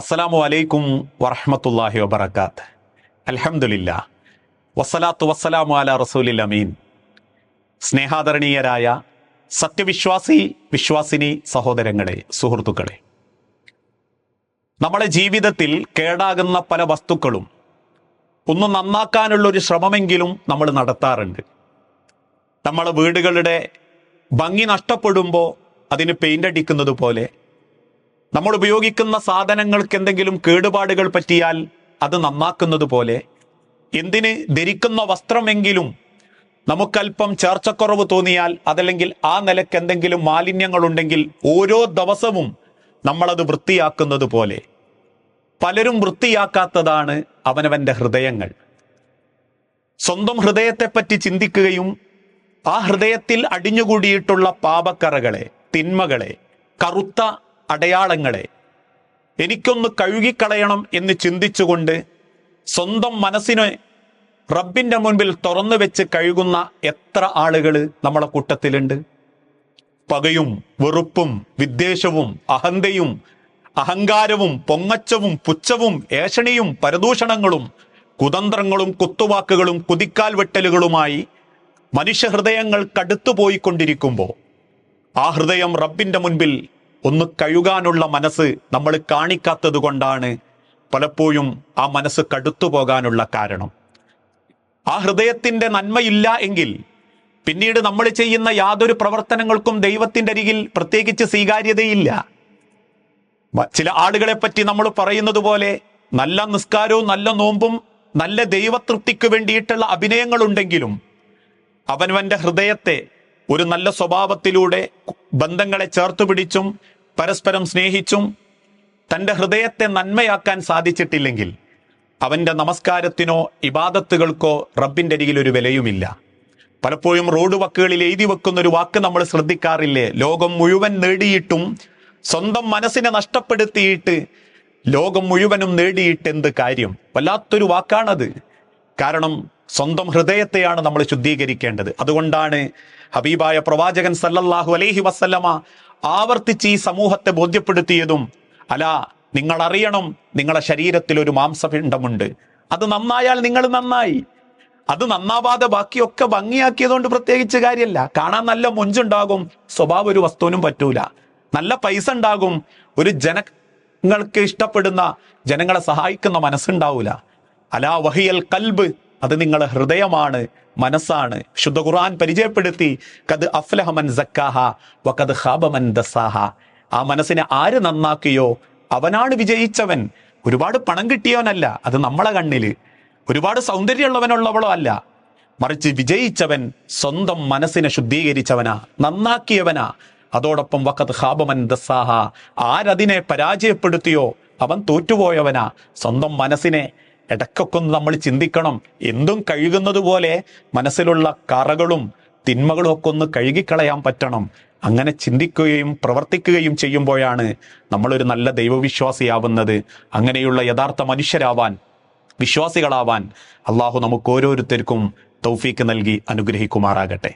അസ്സലാമു അലൈക്കും വറഹമത്തല്ലാഹി വബർക്കാത്ത് അൽഹംദുലില്ലാ. വസ്സലാത്തു വസ്സലാമു അല റസൂലിൽ അമീൻ. സ്നേഹാദരണീയരായ സത്യവിശ്വാസി വിശ്വാസിനി സഹോദരങ്ങളെ സുഹൃത്തുക്കളെ. നമ്മുടെ ജീവിതത്തിൽ കേടാകുന്ന പല വസ്തുക്കളും ഒന്ന് നന്നാക്കാനുള്ള ഒരു ശ്രമമെങ്കിലും നമ്മൾ നടത്താറുണ്ട്. നമ്മളെ വീടുകളുടെ ഭംഗി നഷ്ടപ്പെടുമ്പോൾ അതിന് പെയിന്റ് അടിക്കുന്നത് പോലെ നമ്മൾ ഉപയോഗിക്കുന്ന സാധനങ്ങൾക്ക് എന്തെങ്കിലും കേടുപാടുകൾ പറ്റിയാൽ അത് നന്നാക്കുന്നത് പോലെ എന്തിന് ധരിക്കുന്ന വസ്ത്രമെങ്കിലും നമുക്കല്പം ചേർച്ചക്കുറവ് തോന്നിയാൽ അതല്ലെങ്കിൽ ആ നിലയ്ക്ക് എന്തെങ്കിലും മാലിന്യങ്ങളുണ്ടെങ്കിൽ ഓരോ ദിവസവും നമ്മളത് വൃത്തിയാക്കുന്നത് പോലെ. പലരും വൃത്തിയാക്കാത്തതാണ് അവനവന്റെ ഹൃദയങ്ങൾ. സ്വന്തം ഹൃദയത്തെപ്പറ്റി ചിന്തിക്കുകയും ആ ഹൃദയത്തിൽ അടിഞ്ഞുകൂടിയിട്ടുള്ള പാപക്കറകളെ തിന്മകളെ കറുത്ത അടയാളങ്ങളെ. എനിക്കൊന്ന് കഴുകിക്കളയണം എന്ന് ചിന്തിച്ചുകൊണ്ട് സ്വന്തം മനസ്സിനെ റബ്ബിന്റെ മുൻപിൽ തുറന്നു വെച്ച് കഴുകുന്ന എത്ര ആളുകൾ നമ്മളെ കൂട്ടത്തിലുണ്ട്. പകയും വെറുപ്പും വിദ്വേഷവും അഹന്തയും അഹങ്കാരവും പൊങ്ങച്ചവും പുച്ഛവും ഏഷണിയും പരദൂഷണങ്ങളും കുതന്ത്രങ്ങളും കുത്തുവാക്കുകളും കുതിക്കാൽ വെട്ടലുകളുമായി മനുഷ്യഹൃദയങ്ങൾ കടുത്തുപോയിക്കൊണ്ടിരിക്കുമ്പോൾ ആ ഹൃദയം റബ്ബിന്റെ മുൻപിൽ ഒന്ന് കഴുകാനുള്ള മനസ്സ് നമ്മൾ കാണിക്കാത്തത് കൊണ്ടാണ് പലപ്പോഴും ആ മനസ്സ് കടുത്തു പോകാനുള്ള കാരണം. ആ ഹൃദയത്തിന്റെ നന്മയില്ല എങ്കിൽ പിന്നീട് നമ്മൾ ചെയ്യുന്ന യാതൊരു പ്രവർത്തനങ്ങൾക്കും ദൈവത്തിന്റെ അരികിൽ പ്രത്യേകിച്ച് സ്വീകാര്യതയില്ല. ചില ആളുകളെ പറ്റി നമ്മൾ പറയുന്നത് പോലെ നല്ല നിസ്കാരവും നല്ല നോമ്പും നല്ല ദൈവതൃപ്തിക്ക് വേണ്ടിയിട്ടുള്ള അഭിനയങ്ങളുണ്ടെങ്കിലും അവനവന്റെ ഹൃദയത്തെ ഒരു നല്ല സ്വഭാവത്തിലൂടെ ബന്ധങ്ങളെ ചേർത്ത് പിടിച്ചും പരസ്പരം സ്നേഹിച്ചും തന്റെ ഹൃദയത്തെ നന്മയാക്കാൻ സാധിച്ചിട്ടില്ലെങ്കിൽ അവന്റെ നമസ്കാരത്തിനോ ഇബാദത്തുകൾക്കോ റബ്ബിന്റെ അരികിൽ ഒരു വിലയുമില്ല. പലപ്പോഴും റോഡ് വക്കുകളിൽ എഴുതി വെക്കുന്ന ഒരു വാക്ക് നമ്മൾ ശ്രദ്ധിക്കാറില്ലേ? ലോകം മുഴുവൻ നേടിയിട്ടും സ്വന്തം മനസ്സിനെ നഷ്ടപ്പെടുത്തിയിട്ട് ലോകം മുഴുവനും നേടിയിട്ട് എന്ത് കാര്യം? വല്ലാത്തൊരു വാക്കാണത്. കാരണം സ്വന്തം ഹൃദയത്തെയാണ് നമ്മൾ ശുദ്ധീകരിക്കേണ്ടത്. അതുകൊണ്ടാണ് ഹബീബായ പ്രവാചകൻ സല്ലല്ലാഹു അലൈഹി വസല്ലമ ആവർത്തിച്ച് ഈ സമൂഹത്തെ ബോധ്യപ്പെടുത്തിയതും അല നിങ്ങൾ അറിയണം നിങ്ങളെ ശരീരത്തിൽ ഒരു മാംസപിണ്ഡമുണ്ട്. അത് നന്നായാൽ നിങ്ങൾ നന്നായി. അത് നന്നാവാതെ ബാക്കിയൊക്കെ ഭംഗിയാക്കിയതുകൊണ്ട് പ്രത്യേകിച്ച് കാര്യമല്ല കാണാൻ നല്ല മൊഞ്ചുണ്ടാകും സ്വഭാവ ഒരു വസ്തുവിനും പറ്റൂല. നല്ല പൈസ ഉണ്ടാകും ഒരു ജനങ്ങൾക്ക് ഇഷ്ടപ്പെടുന്ന ജനങ്ങളെ സഹായിക്കുന്ന മനസ്സുണ്ടാവൂല. അലാ വഹിയൽ കൽബ് അത് നിങ്ങളുടെ ഹൃദയമാണ് മനസ്സാണ്. ശുദ്ധ ഖുർആൻ പരിചയപ്പെടുത്തി കത് അഫ്ലഹമൻ സക്കാഹ വക്കത് ഹാബമൻ ദസാഹ. ആ മനസ്സിനെ ആര് നന്നാക്കിയോ? അവനാണ് വിജയിച്ചവൻ. ഒരുപാട് പണം കിട്ടിയവനല്ല അത് നമ്മളെ കണ്ണിൽ. ഒരുപാട് സൗന്ദര്യമുള്ളവനുള്ളവളോ അല്ല. മറിച്ച് വിജയിച്ചവൻ സ്വന്തം മനസ്സിനെ ശുദ്ധീകരിച്ചവനാ നന്നാക്കിയവനാ. അതോടൊപ്പം വക്കത്ത് ഹാബമൻ ദസാഹ ആരതിനെ പരാജയപ്പെടുത്തിയോ? അവൻ തോറ്റുപോയവനാ. സ്വന്തം മനസ്സിനെ ഇടയ്ക്കൊക്കെ ഒന്ന് നമ്മൾ ചിന്തിക്കണം. എന്തും കഴുകുന്നത് പോലെ മനസ്സിലുള്ള കറകളും തിന്മകളും ഒക്കെ ഒന്ന് കഴുകിക്കളയാൻ പറ്റണം. അങ്ങനെ ചിന്തിക്കുകയും പ്രവർത്തിക്കുകയും ചെയ്യുമ്പോഴാണ് നമ്മളൊരു നല്ല ദൈവവിശ്വാസിയാവുന്നത്. അങ്ങനെയുള്ള യഥാർത്ഥ മനുഷ്യരാവാൻ വിശ്വാസികളാവാൻ അള്ളാഹു നമുക്ക് ഓരോരുത്തർക്കും തൗഫീക്ക് നൽകി അനുഗ്രഹിക്കുമാറാകട്ടെ.